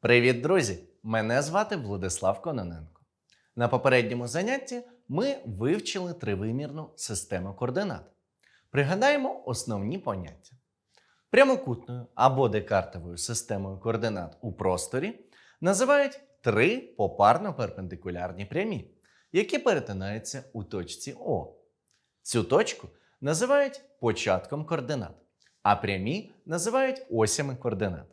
Привіт, друзі! Мене звати Владислав Кононенко. На попередньому занятті ми вивчили тривимірну систему координат. Пригадаємо основні поняття. Прямокутною або декартовою системою координат у просторі називають три попарно перпендикулярні прямі, які перетинаються у точці О. Цю точку називають початком координат, а прямі називають осями координат.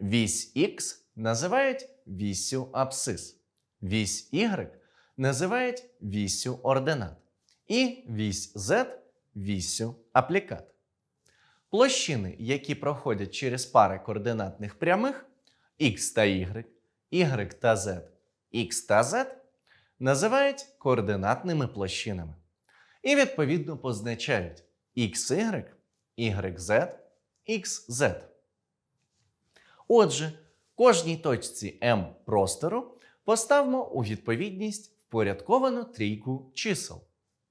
Вісь Х називають вісю абсцис, вісь Y називають вісю ординат і вісь Z вісю аплікат. Площини, які проходять через пари координатних прямих x та y, y та z, x та z, називають координатними площинами і відповідно позначають xy, yz, xz. Отже, кожній точці m простору поставимо у відповідність впорядковану трійку чисел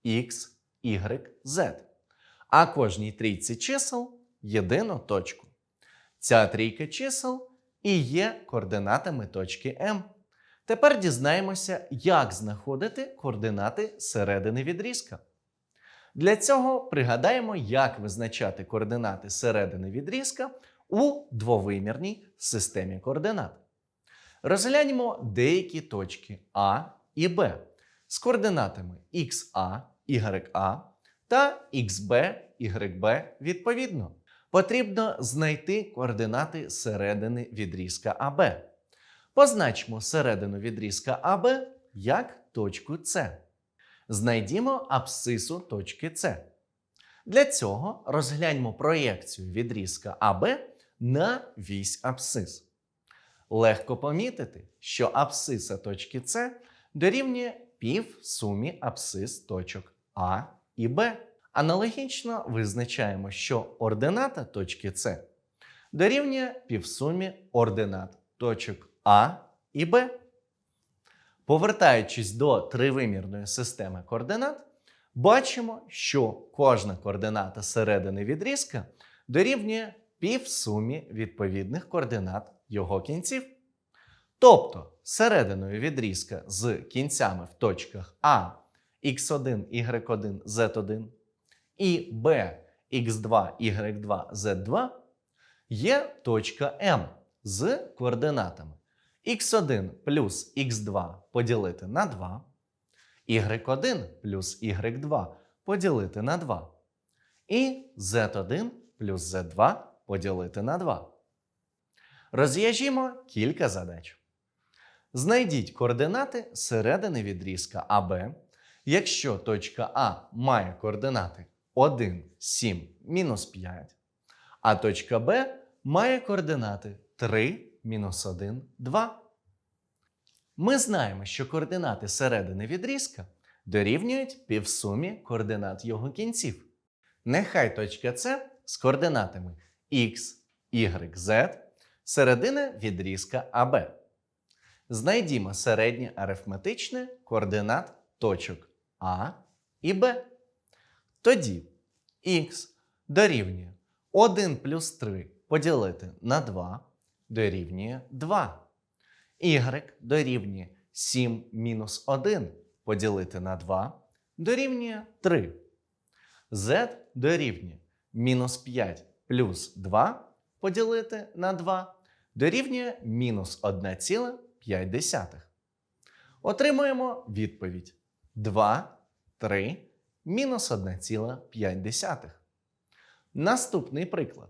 x, y, z, а кожній трійці чисел єдину точку. Ця трійка чисел і є координатами точки m. Тепер дізнаємося, як знаходити координати середини відрізка. Для цього пригадаємо, як визначати координати середини відрізка у двовимірній системі координат. Розгляньмо деякі точки А і Б з координатами XA, YA та XB, YB відповідно. Потрібно знайти координати середини відрізка АБ. Позначимо середину відрізка АБ як точку С. Знайдімо абсцису точки С. Для цього розгляньмо проєкцію відрізка АБ на вісь абсцис. Легко помітити, що абсциса точки С дорівнює пів сумі абсцис точок А і Б. Аналогічно визначаємо, що ордината точки С дорівнює півсумі ординат точок А і Б. Повертаючись до тривимірної системи координат, бачимо, що кожна координата середини відрізка дорівнює півсумі відповідних координат його кінців. Тобто серединою відрізка з кінцями в точках А, x1, y1, z1 і b, x2, y2, z2 є точка М з координатами x1 плюс x2 поділити на 2, y1 плюс y2 поділити на 2 і z1 плюс z2 поділити на 2. Розв'яжімо кілька задач. Знайдіть координати середини відрізка АБ, якщо точка А має координати 1, 7, мінус 5, а точка Б має координати 3, мінус 1, 2. Ми знаємо, що координати середини відрізка дорівнюють півсумі координат його кінців. Нехай точка С з координатами x, y, z середина відрізка АБ. Знайдімо середнє арифметичне координат точок А і Б. Тоді х дорівнює 1 плюс 3 поділити на 2 дорівнює 2. Y дорівнює 7 мінус 1 поділити на 2 дорівнює 3. Z дорівнює мінус 5 плюс 2 поділити на 2 дорівнює мінус 1,5. Отримуємо відповідь 2, 3, мінус 1,5. Наступний приклад.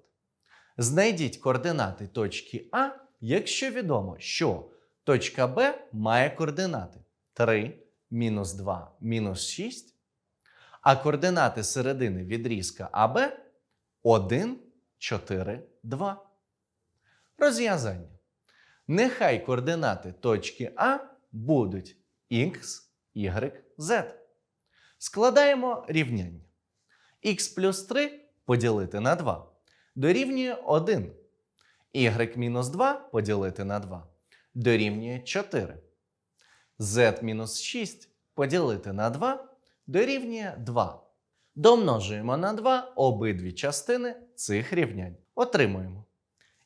Знайдіть координати точки А, якщо відомо, що точка Б має координати 3, мінус 2, мінус 6, а координати середини відрізка АБ 1, 4, 2. Розв'язання. Нехай координати точки А будуть x, y, z. Складаємо рівняння. х плюс 3 поділити на 2 дорівнює 1. y мінус 2 поділити на 2 дорівнює 4. z мінус 6 поділити на 2 дорівнює 2. Домножуємо на 2 обидві частини цих рівнянь. Отримуємо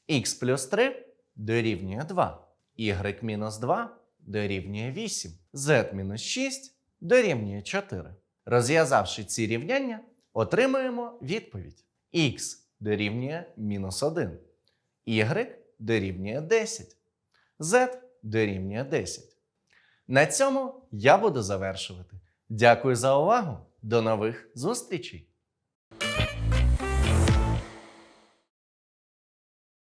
х плюс 3 дорівнює 2. y мінус 2 дорівнює 8, z мінус 6 дорівнює 4. Розв'язавши ці рівняння, отримуємо відповідь. х дорівнює мінус 1, y дорівнює 10, z дорівнює 10. На цьому я буду завершувати. Дякую за увагу. До нових зустрічей!